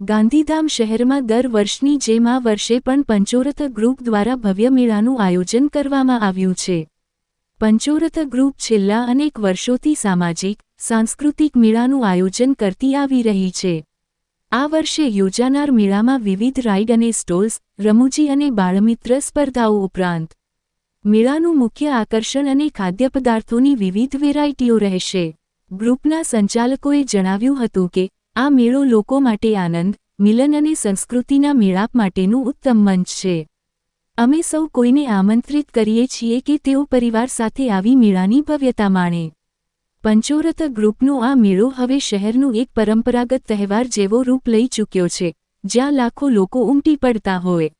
ગાંધીધામ શહેરમાં દર વર્ષની જેમ આ વર્ષે પણ પંચોરથ ગ્રુપ દ્વારા ભવ્ય મેળાનું આયોજન કરવામાં આવ્યું છે. પંચોરથ ગ્રુપ છેલ્લા અનેક વર્ષોથી સામાજિક, સાંસ્કૃતિક મેળાનું આયોજન કરતી આવી રહી છે. આ વર્ષે યોજાનાર મેળામાં વિવિધ રાઇડ અને સ્ટોલ્સ, રમૂજી અને બાળમિત્ર સ્પર્ધાઓ ઉપરાંત મેળાનું મુખ્ય આકર્ષણ અને ખાદ્યપદાર્થોની વિવિધ વેરાયટીઓ રહેશે. ગ્રુપના સંચાલકોએ જણાવ્યું હતું કે આ મેળો લોકો માટે આનંદ, મિલન અને સંસ્કૃતિના મેળાપ માટેનું ઉત્તમ મંચ છે. અમે સૌ કોઈને આમંત્રિત કરીએ છીએ કે તેઓ પરિવાર સાથે આવી મેળાની ભવ્યતા માણે. પંચોરથ ગ્રુપનો આ મેળો હવે શહેરનું એક પરંપરાગત તહેવાર જેવો રૂપ લઈ ચૂક્યો છે, જ્યાં લાખો લોકો ઉમટી પડતા હોય.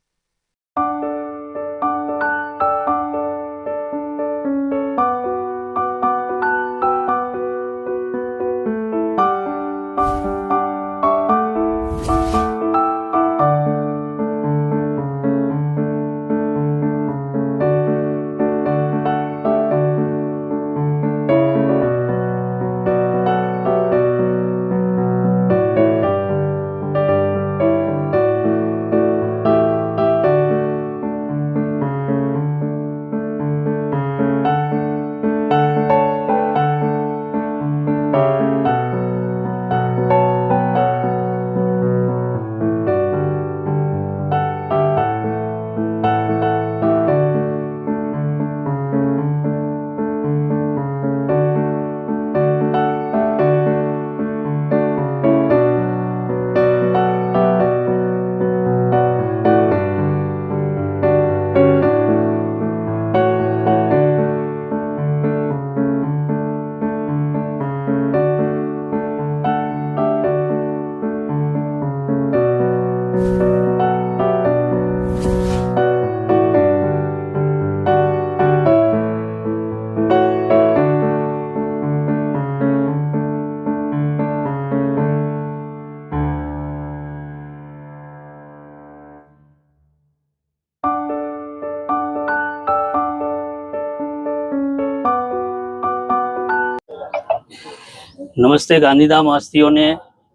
નમસ્તે ગાંધીધામ વાસીઓને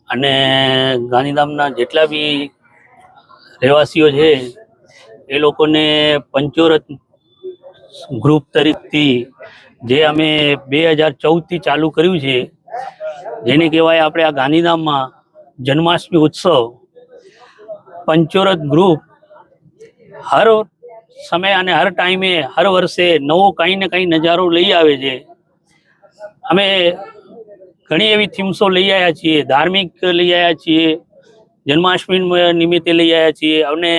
અને ગાંધીધામના જેટલા બી રહેવાસીઓ છે, એ લોકોને પંચોરથ ગ્રુપ તરીકેથી જે અમે બે હજાર ચૌદથી ચાલુ કર્યું છે, જેને કહેવાય આપણે આ ગાંધીધામમાં જન્માષ્ટમી ઉત્સવ. પંચોરથ ગ્રુપ હર સમય અને હર ટાઈમે હર વર્ષે નવો કંઈ ને કંઈ નજારો લઈ આવે છે. અમે ઘણી એવી થીમ્સો લઈ આવ્યા છીએ, ધાર્મિક લઈ આવ્યા છીએ, જન્માષ્ટમી નિમિત્તે લઈ આવ્યા છીએ અને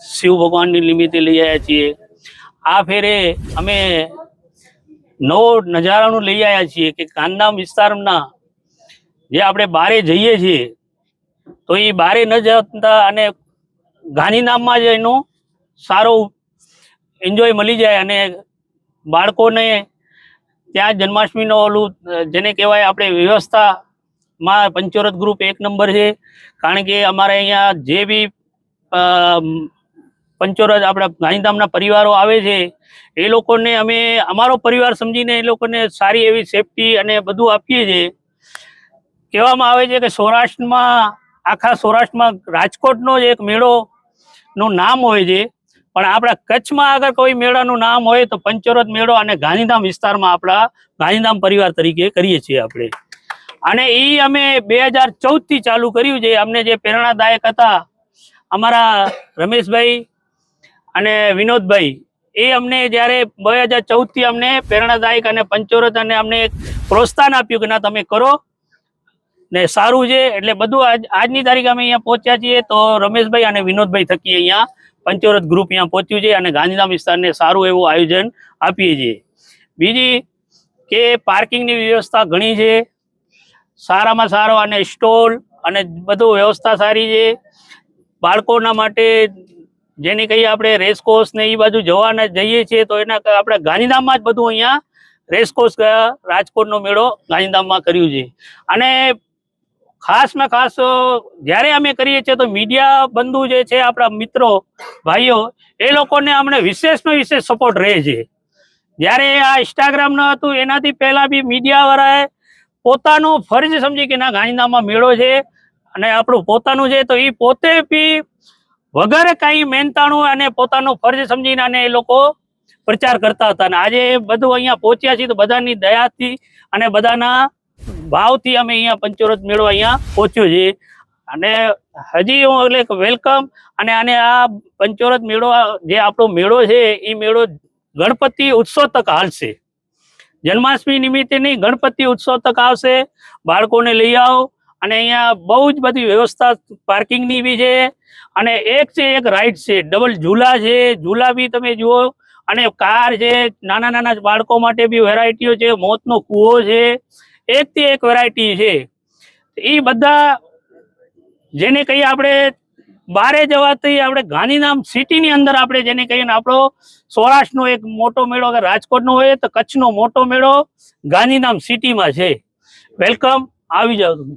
શિવ ભગવાનની નિમિત્તે લઈ આવ્યા છીએ. આ ફેરે અમે નવો નજારાનું લઈ આવ્યા છીએ કે કાંદામ વિસ્તારના જે આપણે બારે જઈએ છીએ, તો એ બારે ન જતા અને ગાંધીધામમાં જ એનો સારો એન્જોય મળી જાય અને બાળકોને ત્યાં જન્માષ્ટમીનો ઓલું જેને કહેવાય આપણે વ્યવસ્થામાં પંચોરત ગ્રુપ એક નંબર છે. કારણ કે અમારે અહીંયા જે બી પંચોરત આપણા ગાંધીધામના પરિવારો આવે છે, એ લોકોને અમે, અમારો પરિવાર સમજીને એ લોકોને સારી એવી સેફટી અને બધું આપીએ છીએ. કહેવામાં આવે છે કે સૌરાષ્ટ્રમાં, આખા સૌરાષ્ટ્રમાં રાજકોટનો જ એક મેળો નું નામ હોય છે. પણ આપણા કચ્છમાં આગળ કોઈ મેળાનું નામ હોય તો પંચોરથ મેળો અને ગાંધીધામ વિસ્તારમાં આપણા ગાંધીધામ પરિવાર તરીકે કરીએ છીએ આપણે. અને એ અમે બે હજાર ચૌદથી ચાલુ કર્યું છે. અમને જે પ્રેરણાદાયક હતા અમારા રમેશભાઈ અને વિનોદભાઈ, એ અમને જ્યારે બે હજાર ચૌદથી અમને પ્રેરણાદાયક અને પંચોરત અને અમને પ્રોત્સાહન આપ્યું કે ના, તમે કરો. ને સારું છે. એટલે બધું આજ, આજની તારીખે અમે અહીંયા પહોંચ્યા છીએ તો રમેશભાઈ અને વિનોદભાઈ થકી અહીંયા પંચોરથ ગ્રુપ અહીંયા પહોંચ્યું છે અને ગાંધીધામ વિસ્તારને સારું એવું આયોજન આપીએ છીએ. બીજી કે પાર્કિંગની વ્યવસ્થા ઘણી છે. સારામાં સારો અને સ્ટોલ અને બધું વ્યવસ્થા સારી છે. બાળકોના માટે જેને કહીએ આપણે રેસકોર્સ ને એ બાજુ જવાના જઈએ છીએ તો એના આપણે ગાંધીધામમાં જ બધું અહીંયા રેસકોર્સ રાજકોટનો મેળો ગાંધીધામમાં કર્યું છે. અને ખાસમાં ખાસ જ્યારે અમે કરીએ છીએ તો મીડિયા બંધુ જે છે આપણા મિત્રો, ભાઈઓ, એ લોકોને અમને વિશેષમાં વિશેષ સપોર્ટ રહે છે. જ્યારે આ ઇન્સ્ટાગ્રામ ન હતું, એનાથી પહેલા બી મીડિયા વાળાએ પોતાનો ફરજ સમજી કે ના, ગાંધીધામમાં મેળો છે અને આપણું પોતાનું છે, તો એ પોતે બી વગર કાંઈ મહેનતાણું અને પોતાનો ફરજ સમજીને અને એ લોકો પ્રચાર કરતા હતા. અને આજે બધું અહીંયા પહોંચ્યા છીએ તો બધાની દયાથી અને બધાના ભાવથી અમે અહીંયા પંચોરથ મેળો અહીંયા પહોંચ્યો છે અને હજી હું એટલે વેલકમ અને આને આ પંચોરથ મેળો, જે આપણો મેળો છે એ મેળો ગણપતિ ઉત્સવ તક હાલશે. જન્માષ્ટમી નિમિત્તે નહીં, ગણપતિ ઉત્સવ તક આવશે. બાળકોને લઈ આવો. અને અહીંયા બહુ જ બધી વ્યવસ્થા પાર્કિંગની બી છે. અને એક છે, એક રાઈડ છે ડબલ ઝૂલા છે. ઝૂલા બી તમે જુઓ. અને કાર છે નાના નાના બાળકો માટે બી વેરાયટીઓ છે. મોતનો કૂવો છે. એકથી એક વેરાયટી છે. એ બધા જેને કહીએ આપણે બારે જવાથી આપણે ગાંધીધામ સિટીની અંદર આપણે જેને કહીએ આપણો સૌરાષ્ટ્રનો એક મોટો મેળો, અગર રાજકોટનો હોય તો કચ્છનો મોટો મેળો ગાંધીધામ સિટીમાં છે. વેલકમ આવી જાઓ તમે.